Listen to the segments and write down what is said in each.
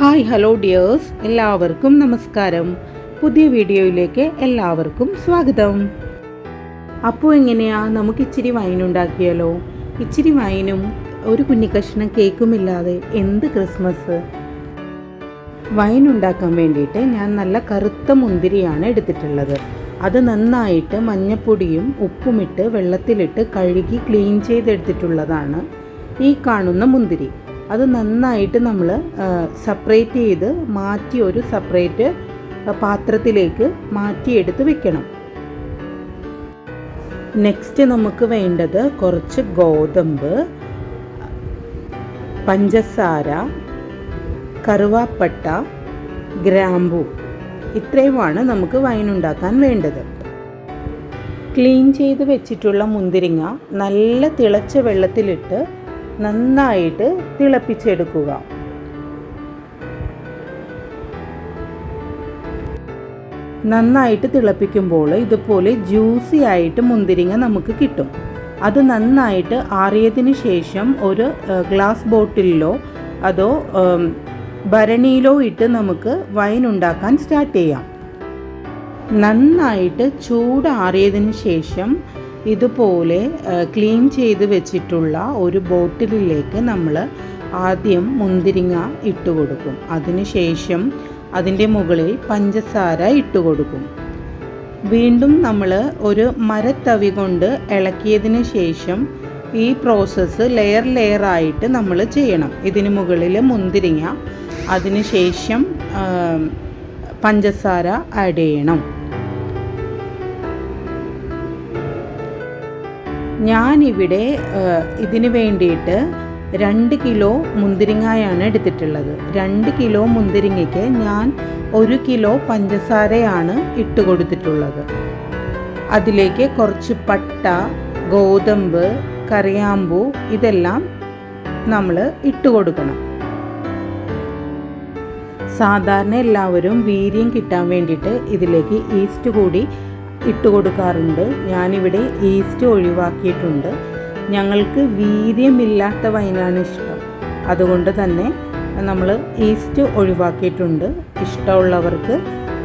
Hi hello dears. എല്ലാവർക്കും നമസ്കാരം. പുതിയ വീഡിയോയിലേക്ക് എല്ലാവർക്കും സ്വാഗതം. അപ്പോൾ എങ്ങനെയാ? നമുക്ക് ഇച്ചിരി വൈൻ ഉണ്ടാക്കിയാലോ? ഇച്ചിരി വൈനും ഒരു കുഞ്ഞിക്കഷ്ണം കേക്കും ഇല്ലാതെ എന്ത് ക്രിസ്മസ് വൈൻ ഉണ്ടാക്കാൻ വേണ്ടിയിട്ട് ഞാൻ നല്ല കറുത്ത മുന്തിരിയാണ് എടുത്തിട്ടുള്ളത്. അത് നന്നായിട്ട് മഞ്ഞപ്പൊടിയും ഉപ്പുമിട്ട് വെള്ളത്തിലിട്ട് കഴുകി ക്ലീൻ ചെയ്തെടുത്തിട്ടുള്ളതാണ് ഈ കാണുന്ന മുന്തിരി. അത് നന്നായിട്ട് നമ്മൾ സെപ്പറേറ്റ് ചെയ്ത് മാറ്റി ഒരു സെപ്പറേറ്റ് പാത്രത്തിലേക്ക് മാറ്റിയെടുത്ത് വെക്കണം. നെക്സ്റ്റ് നമുക്ക് വേണ്ടത് കുറച്ച് ഗോതമ്പ് പഞ്ചസാര കറുവാപ്പട്ട ഗ്രാമ്പു. ഇത്രയുമാണ് നമുക്ക് വൈൻ ഉണ്ടാക്കാൻ വേണ്ടത്. ക്ലീൻ ചെയ്ത് വെച്ചിട്ടുള്ള മുന്തിരിങ്ങ നല്ല തിളച്ച വെള്ളത്തിലിട്ട് നന്നായിട്ട് തിളപ്പിച്ചെടുക്കുക. നന്നായിട്ട് തിളപ്പിക്കുമ്പോൾ ഇതുപോലെ ജ്യൂസി ആയിട്ട് മുന്തിരിങ്ങ നമുക്ക് കിട്ടും. അത് നന്നായിട്ട് ആറിയതിന് ശേഷം ഒരു ഗ്ലാസ് ബോട്ടിലിലോ അതോ ഭരണിയിലോ ഇട്ട് നമുക്ക് വൈൻ ഉണ്ടാക്കാൻ സ്റ്റാർട്ട് ചെയ്യാം. നന്നായിട്ട് ചൂടാറിയതിന് ശേഷം ഇതുപോലെ ക്ലീൻ ചെയ്ത് വെച്ചിട്ടുള്ള ഒരു ബോട്ടിലിലേക്ക് നമ്മൾ ആദ്യം മുന്തിരിങ്ങ ഇട്ട് കൊടുക്കും. അതിനുശേഷം അതിന്റെ മുകളിൽ പഞ്ചസാര ഇട്ട് കൊടുക്കും. വീണ്ടും നമ്മൾ ഒരു മരത്തവി കൊണ്ട് ഇളക്കിയതിന് ശേഷം ഈ പ്രോസസ്സ് ലെയർ ലെയർ ആയിട്ട് നമ്മൾ ചെയ്യണം. ഇതിന് മുകളിൽ മുന്തിരിങ്ങ അതിനുശേഷം പഞ്ചസാര ആഡ് ചെയ്യണം. ഞാനിവിടെ ഇതിന് വേണ്ടിയിട്ട് രണ്ട് കിലോ മുന്തിരിങ്ങയാണ് എടുത്തിട്ടുള്ളത്. രണ്ട് കിലോ മുന്തിരിങ്ങയ്ക്ക് ഞാൻ ഒരു കിലോ പഞ്ചസാരയാണ് ഇട്ട് കൊടുത്തിട്ടുള്ളത്. അതിലേക്ക് കുറച്ച് പട്ട ഗോതമ്പ് കറിയാമ്പൂ ഇതെല്ലാം നമ്മൾ ഇട്ട് കൊടുക്കണം. സാധാരണ എല്ലാവരും വീര്യം കിട്ടാൻ വേണ്ടിയിട്ട് ഇതിലേക്ക് ഈസ്റ്റ് കൂടി ഇട്ട് കൊടുക്കാറുണ്ട് ഞാനിവിടെ ഈസ്റ്റ് ഒഴിവാക്കിയിട്ടുണ്ട്. ഞങ്ങൾക്ക് വീര്യമില്ലാത്ത വൈനാണ് ഇഷ്ടം. അതുകൊണ്ട് തന്നെ നമ്മൾ ഈസ്റ്റ് ഒഴിവാക്കിയിട്ടുണ്ട്. ഇഷ്ടമുള്ളവർക്ക്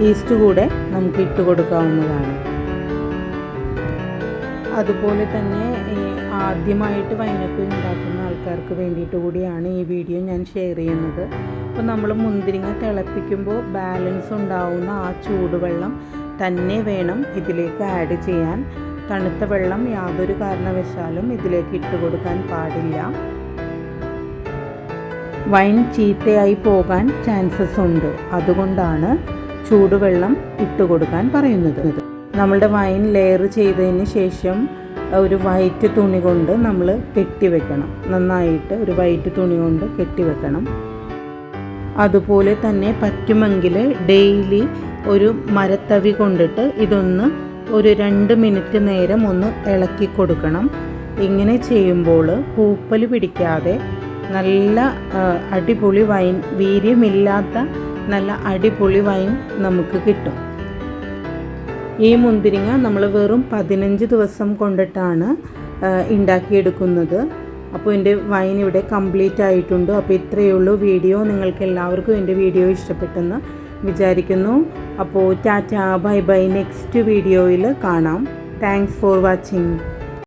ഈസ്റ്റ് കൂടെ നമുക്ക് ഇട്ട് കൊടുക്കാവുന്നതാണ് അതുപോലെ തന്നെ ആദ്യമായിട്ട് വൈനൊക്കെ ഉണ്ടാക്കുന്ന ആൾക്കാർക്ക് വേണ്ടിയിട്ട് കൂടിയാണ് ഈ വീഡിയോ ഞാൻ ഷെയർ ചെയ്യുന്നത്. അപ്പോൾ നമ്മൾ മുന്തിരിങ്ങ തിളപ്പിക്കുമ്പോൾ ബാലൻസ് ഉണ്ടാവുന്ന ആ ചൂടുവെള്ളം തന്നെ വേണം ഇതിലേക്ക് ആഡ് ചെയ്യാൻ. തണുത്ത വെള്ളം യാതൊരു കാരണവശാലും ഇതിലേക്ക് ഇട്ട് കൊടുക്കാൻ പാടില്ല. വൈൻ ചീത്തയായി പോകാൻ ചാൻസസ് ഉണ്ട്. അതുകൊണ്ടാണ് ചൂടുവെള്ളം ഇട്ട് കൊടുക്കാൻ പറയുന്നത്. നമ്മളുടെ വൈൻ ലെയർ ചെയ്തതിന് ശേഷം ഒരു വൈറ്റ് തുണി കൊണ്ട് നമ്മൾ കെട്ടിവെക്കണം നന്നായിട്ട് ഒരു വൈറ്റ് തുണി കൊണ്ട് കെട്ടിവെക്കണം അതുപോലെ തന്നെ പറ്റുമെങ്കിൽ ഡെയിലി ഒരു മരത്തവി കൊണ്ടിട്ട് ഇതൊന്ന് ഒരു രണ്ട് മിനിറ്റ് നേരം ഒന്ന് ഇളക്കി കൊടുക്കണം. ഇങ്ങനെ ചെയ്യുമ്പോൾ പൂപ്പൽ പിടിക്കാതെ നല്ല അടിപൊളി വൈൻ വീര്യമില്ലാത്ത നല്ല അടിപൊളി വൈൻ നമുക്ക് കിട്ടും. ഈ മുന്തിരിങ്ങ നമ്മൾ വെറും പതിനഞ്ച് ദിവസം കൊണ്ടിട്ടാണ് ഉണ്ടാക്കിയെടുക്കുന്നത് അപ്പോൾ എന്റെ വൈൻ ഇവിടെ കംപ്ലീറ്റ് ആയിട്ടുണ്ട്. അപ്പോൾ ഇത്രയേ ഉള്ളൂ വീഡിയോ. നിങ്ങൾക്ക് എല്ലാവർക്കും എന്റെ വീഡിയോ ഇഷ്ടപ്പെട്ടെന്ന് വിചാരിക്കുന്നു. അപ്പോൾ ടാറ്റ ബൈ ബൈ നെക്സ്റ്റ് വീഡിയോയിൽ കാണാം. Thanks for watching